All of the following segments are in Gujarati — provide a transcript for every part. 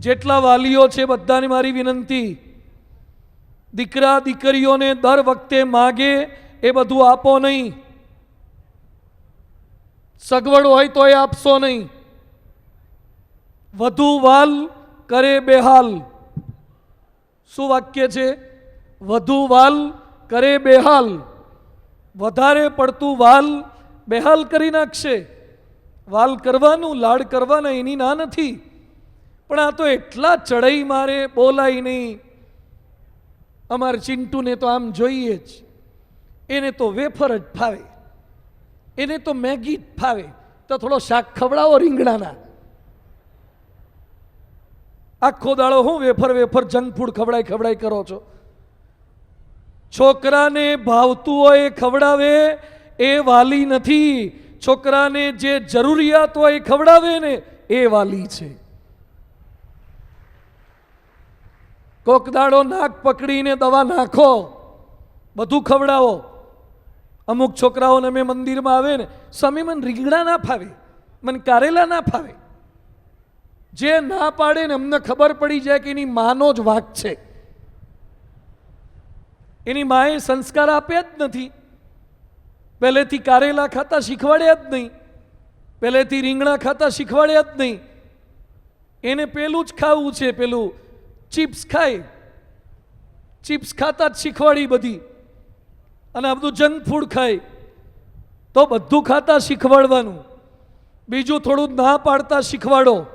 જેટલા વાલીઓ છે બધાને મારી વિનંતી. દીકરા, દીકરીઓને દર વખતે માગે, એ બધું આપો નહીં. સગવડ હોય તો એ આપશો નહીં. વધુ વાલ કરે બેહાલ. શું વાક્ય છે? વધુ વાલ કરે બેહાલ. વધારે પડતું વાલ બેહાલ કરી નાખશે. વાલ કરવાનું, લાડ કરવાના, એની ના નથી. પણ આ તો એટલા ચડાઈ મારે બોલાય નહીં. અમારે ચિંટુને તો આમ જોઈએ જ. એને તો વેફર જ ફાવે. એને તો મેગી જ ફાવે. તો થોડો શાક ખવડાવો રીંગણાના. આખો દાડો હું વેફર વેફર જંક ફૂડ ખવડાય ખવડાય કરો છો. છોકરાને ભાવતું હોય એ ખવડાવે, એ વાલી નથી. છોકરાને જે જરૂરિયાત હોય એ ખવડાવે ને, એ વાલી છે. કોક દાડો નાક પકડીને દવા નાખો. બધું ખવડાવો. અમુક છોકરાઓને મેં મંદિરમાં આવે ને, સ્વામી, મને રીંગણા ના ફાવે. મને કારેલા ના ફાવે. જે ના પાડે ને અમને ખબર પડી જાય કે એની માનો જ વાંક છે. એની માએ સંસ્કાર આપ્યા જ નથી. પહેલેથી કારેલા ખાતા શીખવાડ્યા જ નહીં. પહેલેથી રીંગણા ખાતા શીખવાડ્યા જ નહીં. એને પેલું જ ખાવું છે, પેલું ચિપ્સ ખાય. ચિપ્સ ખાતા જ શીખવાડી બધી. અને આ બધું જંક ફૂડ ખાય. તો બધું ખાતા શીખવાડવાનું. બીજું થોડું ના પાડતા શીખવાડો.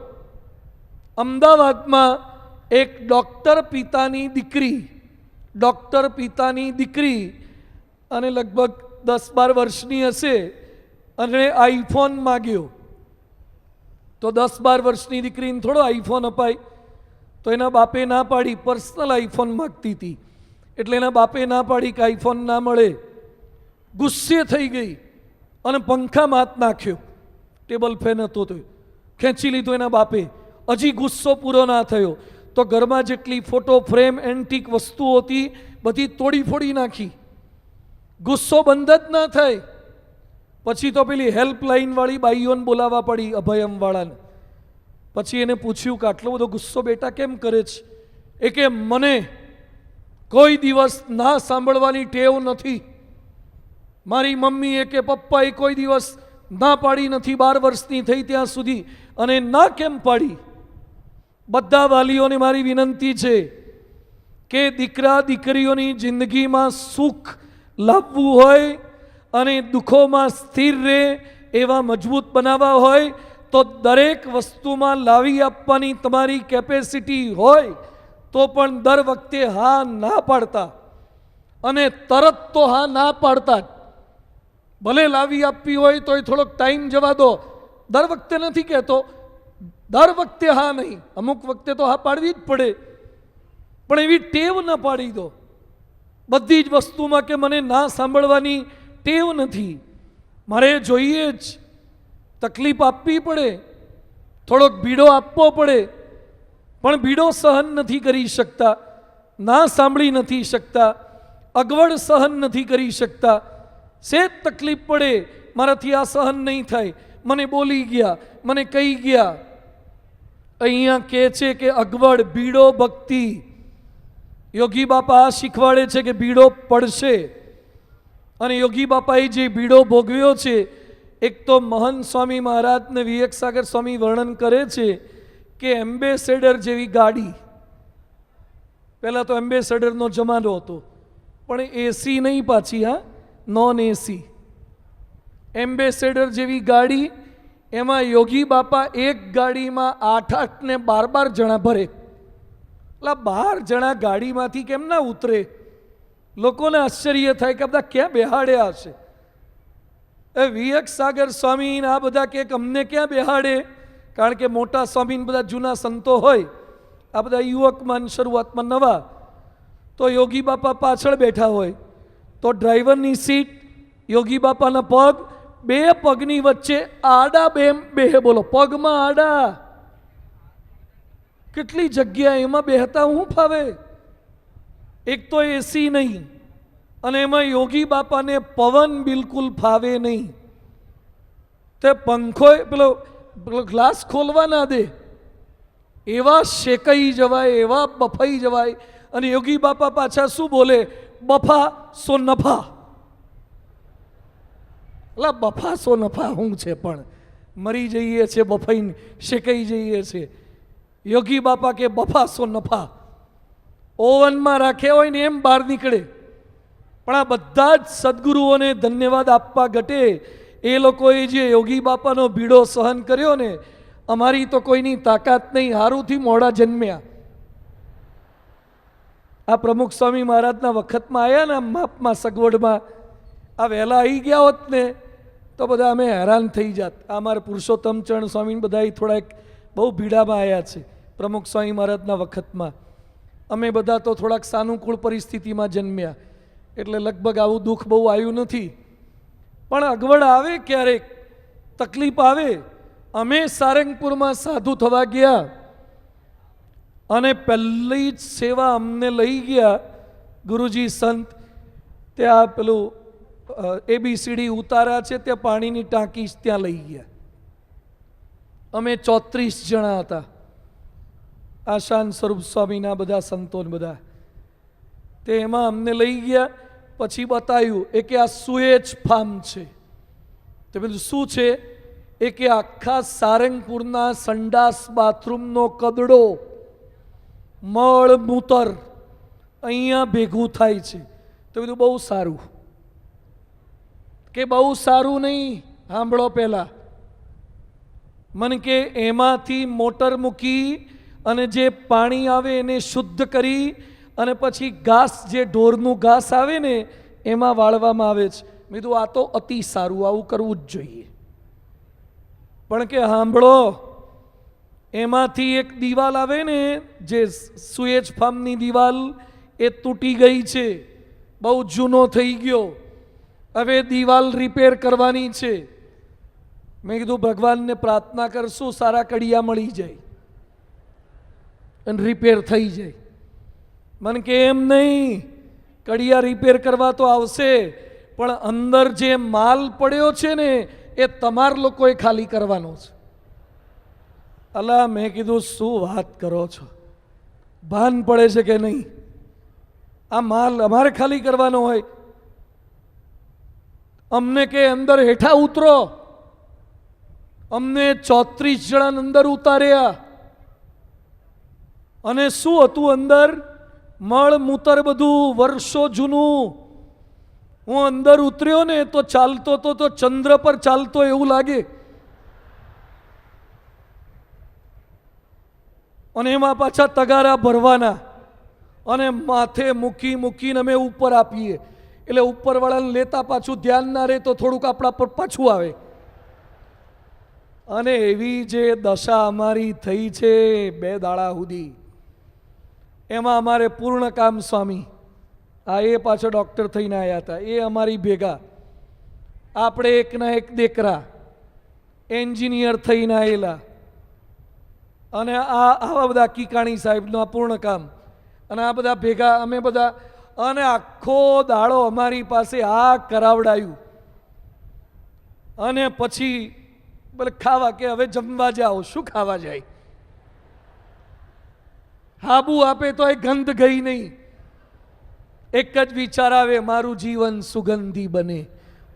અમદાવાદમાં એક ડૉક્ટર પિતાની દીકરી, ડૉક્ટર પિતાની દીકરી, અને લગભગ દસ બાર વર્ષની હશે, અને આઈફોન માગ્યો. તો દસ બાર વર્ષની દીકરીને થોડો આઈફોન અપાય. તો એના બાપે ના પાડી પર્સનલ આઈફોન માગતી હતી. એટલે એના બાપે ના પાડી કે આઈફોન ના મળે. ગુસ્સે થઈ ગઈ અને પંખામાં હાથ નાખ્યો. ટેબલ ફેન હતો તો. ખેંચી લીધો એના બાપે. હજી ગુસ્સો પૂરો ના થયો. તો ઘરમાં જેટલી ફોટો ફ્રેમ એન્ટિક વસ્તુઓ હતી, બધી તોડી ફોડી નાખી. ગુસ્સો બંધ જ ના થાય. પછી તો પેલી હેલ્પલાઇન વાળી બાઈઓને બોલાવવા પડી અભયમ વાળાને. પછી એને પૂછ્યું કે આટલો બધો ગુસ્સો બેટા કેમ કરે છે? એ કે, મને કોઈ દિવસ ના સાંભળવાની ટેવ નથી. મારી મમ્મીએ કે, પપ્પાએ કોઈ દિવસ ના પાડી નથી બાર વર્ષની થઈ ત્યાં સુધી. અને ના કેમ પાડી? બધા વાલીઓને મારી વિનંતી છે કે દીકરા દીકરીઓની જિંદગીમાં સુખ લાવવું હોય અને દુઃખોમાં સ્થિર રહે, એવા મજબૂત બનાવવા હોય તો દરેક વસ્તુમાં લાવી આપવાની તમારી કેપેસિટી હોય, તો પણ દર વખતે હા ના પાડતા. અને તરત તો હા ના પાડતા ભલે લાવી આપવી હોય તો એ થોડોક ટાઈમ જવા દો. દર વખતે નથી કહેતો. દર વખતે હા નહીં. અમુક વખતે તો હા પાડવી જ પડે. પણ એવી ટેવ ન પાડી દો. બધી જ વસ્તુમાં કે મને ના સાંભળવાની ટેવ નથી. મારે જોઈએ જ તકલીફ આપવી પડે, થોડોક ભીડો આપવો પડે, પણ ભીડો સહન નથી કરી શકતા, ના સાંભળી નથી શકતા, અગવડ સહન નથી કરી શકતા. સેજ તકલીફ પડે, મારાથી આ સહન નહીં થાય, મને બોલી ગયા, મને કહી ગયા. અહીંયા કહે છે કે અગવડ ભીડો ભક્તિ. યોગી બાપા આ શીખવાડે છે કે ભીડો પડશે. અને યોગી બાપાએ જે ભીડો ભોગવ્યો છે એક તો મહંત સ્વામી મહારાજને વિવેક સાગર સ્વામી વર્ણન કરે છે કે એમ્બેસેડર જેવી ગાડી. પહેલાં તો એમ્બેસેડરનો જમાનો હતો. પણ એસી નહીં પાછી, હા? નોન એસી એમ્બેસેડર જેવી ગાડી, એમાં યોગી બાપા એક ગાડીમાં આઠ આઠ ને બાર બાર જણા ભરે. એટલે બાર જણા ગાડીમાંથી કેમ ના ઉતરે? લોકોને આશ્ચર્ય થાય કે બધા ક્યાં બેહાડ્યા હશે? એ વિયક સાગર સ્વામી આ બધા કે અમને ક્યાં બેહાડે? કારણ કે મોટા સ્વામીને બધા જૂના સંતો હોય, આ બધા યુવકમાં શરૂઆતમાં નવા, તો યોગી બાપા પાછળ બેઠા હોય, તો ડ્રાઈવરની સીટ યોગી બાપાના પગ, બે પગની વચ્ચે આડા બે બેહે, બોલો, પગમાં આડા. કેટલી જગ્યા એમાં બેહતા હું ફાવે એક તો એસી નહીં અને એમાં યોગી બાપાને પવન બિલકુલ ફાવે નહીં. તે પંખો પેલો પેલો ગ્લાસ ખોલવા ના દે. એવા શેકાઈ જવાય, એવા બફાઈ જવાય. અને યોગી બાપા પાછા શું બોલે? બફા સો નફા. એટલે બફા સો નફા શું છે પણ? મરી જઈએ છે બફાઈને, શેકાઈ જઈએ છે. યોગી બાપા કે બફા સો નફા. ઓવનમાં રાખ્યા હોય ને એમ બહાર નીકળે. પણ આ બધા જ સદગુરુઓને ધન્યવાદ આપવા ઘટે. એ લોકોએ જે યોગી બાપાનો ભીડો સહન કર્યો ને, અમારી તો કોઈની તાકાત નહીં, હારુંથી મોડા જન્મ્યા. આ પ્રમુખ સ્વામી મહારાજના વખતમાં આવ્યા ને માપમાં સગવડમાં, આ વહેલા આવી ગયા હોત ને, તો બધા અમે હેરાન થઈ જાત. અમારા પુરુષોત્તમ ચરણ સ્વામી બધા થોડાક બહુ ભીડામાં આવ્યા છે, પ્રમુખ સ્વામી મહારાજના વખતમાં. અમે બધા તો થોડાક સાનુકૂળ પરિસ્થિતિમાં જન્મ્યા. એટલે લગભગ આવું દુઃખ બહુ આવ્યું નથી. પણ અગવડ આવે ક્યારેક, તકલીફ આવે, અમે સારંગપુરમાં સાધુ થવા ગયા. અને પહેલી જ સેવા અમને લઈ ગયા ગુરુજી સંત. ત્યાં પેલું એબીસીડી ઉતારા છે, ત્યાં પાણીની ટાંકી ત્યાં લઈ ગયા. અમે ચોત્રીસ જણા હતા. આશાન સ્વરૂપ સ્વામીના બધા સંતો બધા. તે એમાં અમને લઈ ગયા. પછી બતાવ્યું એ કે આ સુએજ ફાર્મ છે. તે બધું શું છે? એ કે આખા સારંગપુરના સંડાસ બાથરૂમનો કદડો, મળ, મૂતર અહીંયા ભેગું થાય છે. તો બધું બહુ સારું. કે બહુ સારું નહીં? સાંભળો પહેલાં. મને કે એમાંથી મોટર મૂકી અને જે પાણી આવે એને શુદ્ધ કરી અને પછી ઘાસ જે ઢોરનું ઘાસ આવે ને, એમાં વાળવામાં આવે છે. કીધું, આ તો અતિ સારું, આવું કરવું જ જોઈએ. પણ કે સાંભળો એમાંથી એક દિવાલ આવે ને, જે સુએજ ફાર્મની દિવાલ, એ તૂટી ગઈ છે. બહુ જૂનો થઈ ગયો. હવે દિવાલ રિપેર કરવાની છે. મેં કીધું, ભગવાનને પ્રાર્થના કરશું, સારા કડિયા મળી જાય. અને રિપેર થઈ જાય. મને કે એમ નહીં, કડિયા રિપેર કરવા તો આવશે, પણ અંદર જે માલ પડ્યો છે ને, એ તમાર લોકોએ ખાલી કરવાનો છે. અલા, મેં કીધું, શું વાત કરો છો? ભાન પડે છે કે નહીં? આ માલ અમારે ખાલી કરવાનો હોય. અમને કે અંદર હેઠા ઉતરો. અમને ચોત્રીસ જણા અંદર ઉતાર્યા. અને શું હતું અંદર? મળ મૂતર બધું વર્ષો જૂનું. હું અંદર ઉતર્યો ને તો ચાલતો તો તો ચંદ્ર પર ચાલતો એવું લાગે. અને એમાં પાછા તગારા ભરવાના. અને માથે મૂકી મૂકીને અમે ઉપર આપીએ. એટલે ઉપરવાળાને લેતા પાછું ધ્યાન ના રહે તો થોડુંક આપણા પર પાછું આવે. અને એવી જે દશા અમારી થઈ છે બે દાડા સુધી. એમાં અમારે પૂર્ણ કામ સ્વામી. આ એ પાછો ડૉક્ટર થઈને આવ્યા હતા. એ અમારી ભેગા. આપણે એકના એક દેકરા એન્જિનિયર થઈને આવેલા અને આ આવા બધા કીકાણી સાહેબનું આ પૂર્ણ કામ. અને આ બધા ભેગા, અમે બધા, અને આખો દાડો અમારી પાસે આ કરાવડાયું. અને પછી, બોલે, ખાવા કે હવે જમવા જાઓ, શું ખાવા જાય? હાબુ આપે તો એ ગંધ ગઈ નહીં. એક જ વિચાર આવે, મારું જીવન સુગંધી બને.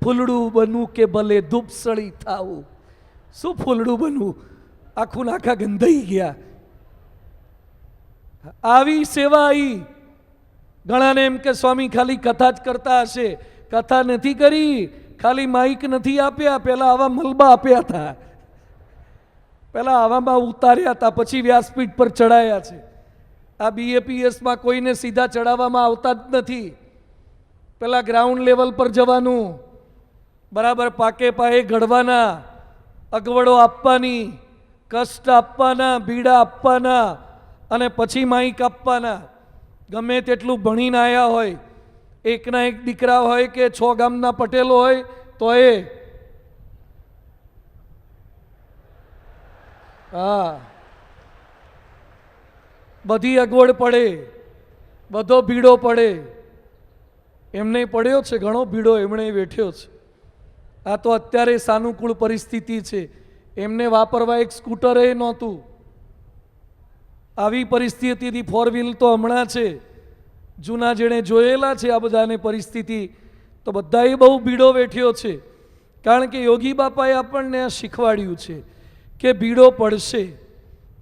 ફૂલડું બનવું કે ભલે ધૂપસળી થાવું? શું ફૂલડું બનવું? આખું નાખા ગંધાઈ ગયા. આવી સેવા આવી ઘણાને એમ કે, સ્વામી, ખાલી કથા જ કરતા હશે. કથા નથી કરી, ખાલી માઇક નથી આપ્યા પહેલાં આવા મલબા આપ્યા હતા પહેલાં આવામાં ઉતાર્યા હતા પછી વ્યાસપીઠ પર ચડાયા છે. આ બીએપીએસમાં કોઈને સીધા ચડાવવામાં આવતા જ નથી. પેલા ગ્રાઉન્ડ લેવલ પર જવાનું, બરાબર પાકે પાએ ઘડવાના, અગવડો આપવાની, કષ્ટ આપવાના, બીડા આપવાના, અને પછી માઈક આપવાના. ગમે તેટલું ભણીને આવ્યા હોય, એકના એક દીકરા હોય કે છ ગામના પટેલો હોય તો એ હા. બધી અગવડ પડે, બધો ભીડો પડે. એમને પડ્યો છે, ઘણો ભીડો એમણે વેઠ્યો છે. આ તો અત્યારે સાનુકૂળ પરિસ્થિતિ છે. એમને વાપરવા એક સ્કૂટરે નહોતું. આવી પરિસ્થિતિથી ફોર વ્હીલ તો હમણાં છે. જૂના જેણે જોયેલા છે આ બધાને પરિસ્થિતિ, તો બધાએ બહુ ભીડો વેઠ્યો છે. કારણ કે યોગી બાપાએ આપણને આ શીખવાડ્યું છે કે ભીડો પડશે.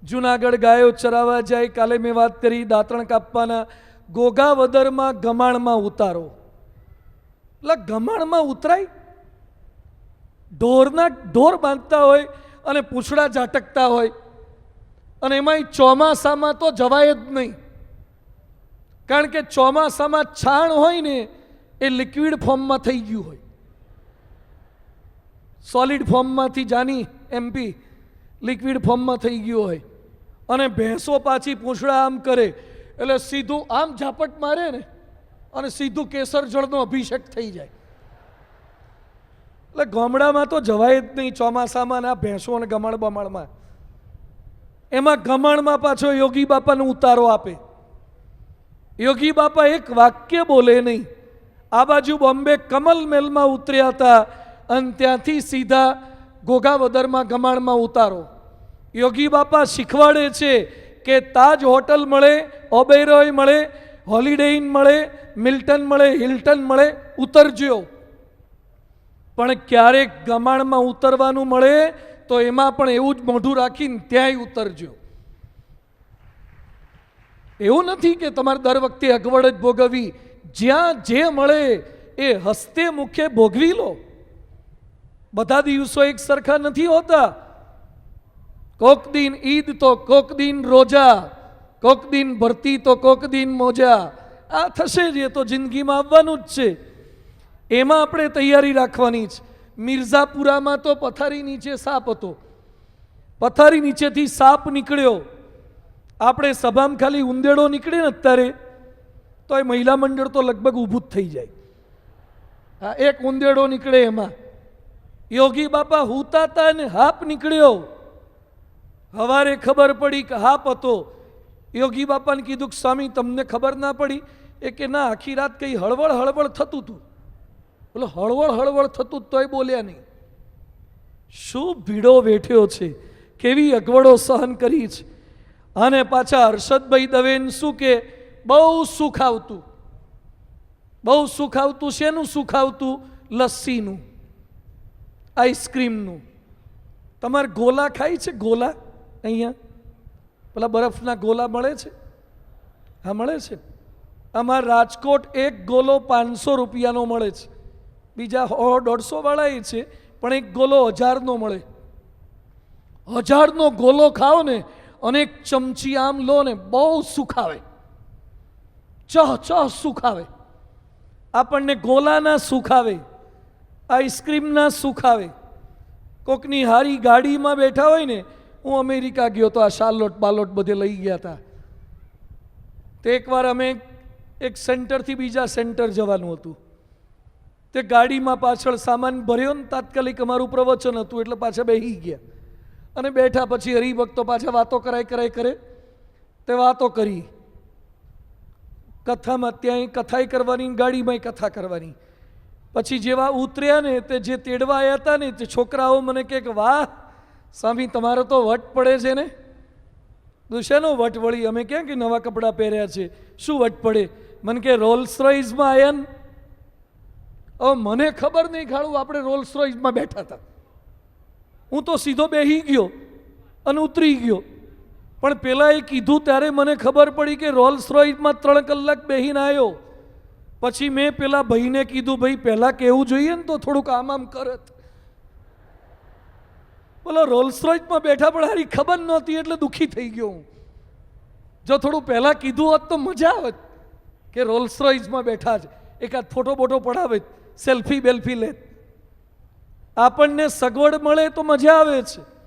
જુનાગઢ ગાયો ચરાવા જાય, કાલે મેં વાત કરી, દાંતણ કાપવાના ગોગાવદરમાં ગમાણમાં ઉતારો. એટલે ગમાણમાં ઉતરાય? ઢોરના, ઢોર બાંધતા હોય અને પૂંછડા ઝાટકતા હોય. અને એમાંય ચોમાસામાં તો જવાય જ નહીં. કારણ કે ચોમાસામાં છાણ હોય ને, એ લિક્વિડ ફોર્મમાં થઈ ગયું હોય. સોલિડ ફોર્મમાંથી જાની એમપી લિક્વિડ ફોર્મમાં થઈ ગયું હોય. અને ભેંસો પાછી પૂંછડા આમ કરે. એટલે સીધું આમ ઝાપટ મારે ને, અને સીધું કેસર જળનો અભિષેક થઈ જાય. એટલે ગામડામાં તો જવાય જ નહીં ચોમાસામાં ના ભેંસો અને ગમણ બમણમાં. એમાં ગમણમાં પાછો યોગી બાપાનો ઉતારો આપે. યોગી બાપા એક વાક્ય બોલે નહીં. આ બાજુ બોમ્બે કમલ મેલમાં ઉતર્યા હતા, અને ત્યાંથી સીધા ઘોઘાવદરમાં ગમાણમાં ઉતારો. યોગી બાપા શીખવાડે છે કે તાજ હોટલ મળે, ઓબેરોય મળે હોલિડે ઇન મળે, મિલ્ટન મળે, હિલ્ટન મળે, ઉતરજો. પણ ક્યારેક ગમાણમાં ઉતરવાનું મળે તો એમાં પણ એવું જ મોઢું રાખીને ત્યાંય ઉતરજો. એવું નથી કે તમારે દર વખતે અગવડ જ ભોગવવી. જ્યાં જે મળે એ હસ્તે મુખે ભોગવી લો. બધા દિવસો એક સરખા નથી હોતા. કોક દિન ઈદ તો કોક દિન રોજા, કોક દિન ભરતી તો કોક દિન મોજા. આ થશે જ, એ તો જિંદગીમાં આવવાનું જ છે. એમાં આપણે તૈયારી રાખવાની છે મિર્ઝાપુરામાં તો પથારી નીચે સાપ હતો. પથારી નીચેથી સાપ નીકળ્યો. આપણે સભામાં ખાલી ઉંદેડો નીકળે ને અત્યારે તો એ મહિલા મંડળ તો લગભગ ઊભું જ થઈ જાય. હા, એક ઉંદેડો નીકળે એમાં. યોગી બાપા હુતાતા ને હાપ નીકળ્યો. હવારે ખબર પડી કે હાપ હતો. યોગી બાપાને કીધું કે, સ્વામી, તમને ખબર ના પડી એ કે ના, આખી રાત કંઈ હળવળ હળવળ થતું હતું બોલો, હળવળ હળવળ થતું તોય બોલ્યા નહીં. શું ભીડો વેઠ્યો છે? કેવી અગવડો સહન કરી છે? અને પાછા હર્ષદભાઈ દવેન શું કે, બહુ સુખ આવતું. બહુ સુખ આવતું, શેનું સુખ આવતું? લસ્સીનું. આઈસ્ક્રીમનું તમારે ગોલા ખાય છે? ગોલા? અહીંયા? પેલા બરફના ગોલા મળે છે? હા, મળે છે. અમાર રાજકોટ એક ગોલો પાંચસો રૂપિયાનો મળે છે. બીજા હો દોઢસોવાળા એ છે, પણ એક ગોલો હજારનો મળે. હજારનો ગોલો ખાઓ ને અને એક ચમચી આમ લો ને, બહુ સુખ આવે ચહ ચહ સુખ આવે આપણને ગોલાના સુખ આવે આઈસ્ક્રીમના સુખ આવે. કોકની હારી ગાડીમાં બેઠા હોય ને, હું અમેરિકા ગયો તો આ શાર્લોટ બાલોટ બધે લઈ ગયા હતા તે એકવાર અમે એક સેન્ટરથી બીજા સેન્ટર જવાનું હતું. તે ગાડીમાં પાછળ સામાન ભર્યો ને, તાત્કાલિક અમારું પ્રવચન હતું, એટલે પાછા બેસી ગયા. અને બેઠા પછી હરિભક્તો પાછા વાતો કરાય કરાય કરે. તે વાતો કરી. કથામાં ત્યાંય કથાય કરવાની ગાડીમાંય કથા કરવાની. પછી જેવા ઉતર્યા ને તે જે તેડવા આવ્યા હતા ને તે છોકરાઓ મને કહે કે, વાહ, સ્વામી, તમારો તો વટ પડે છે ને? શેનો વટ વળી? અમે ક્યાં કે નવા કપડાં પહેર્યા છે. શું વટ પડે? મને કે રોલ્સ રોઈસમાં આવ્યા ને. હવે મને ખબર નહીં ખાડું આપણે રોલ્સ રોઈસમાં બેઠા હતા. હું તો સીધો બેહી ગયો અને ઉતરી ગયો. પણ પેલા એ કીધું, ત્યારે મને ખબર પડી કે રોલ્સ રોઈસમાં ત્રણ કલાક બેહીને આવ્યો પછી મેં પેલા ભાઈને કીધું, ભાઈ, પહેલાં કહેવું જોઈએ ને તો થોડુંક આમ આમ કરત બોલો રોલ્સ રોઈસમાં બેઠા પણ હારી ખબર નહોતી, એટલે દુઃખી થઈ ગયો હું. જો થોડું પહેલાં કીધું હોત તો મજા આવત કે રોલ્સ રોઈસમાં બેઠા છે. એકાદ ફોટો બોટો પડાવે, સેલ્ફી બેલ્ફી લે. આપણને સગવડ મળે તો મજા આવે છે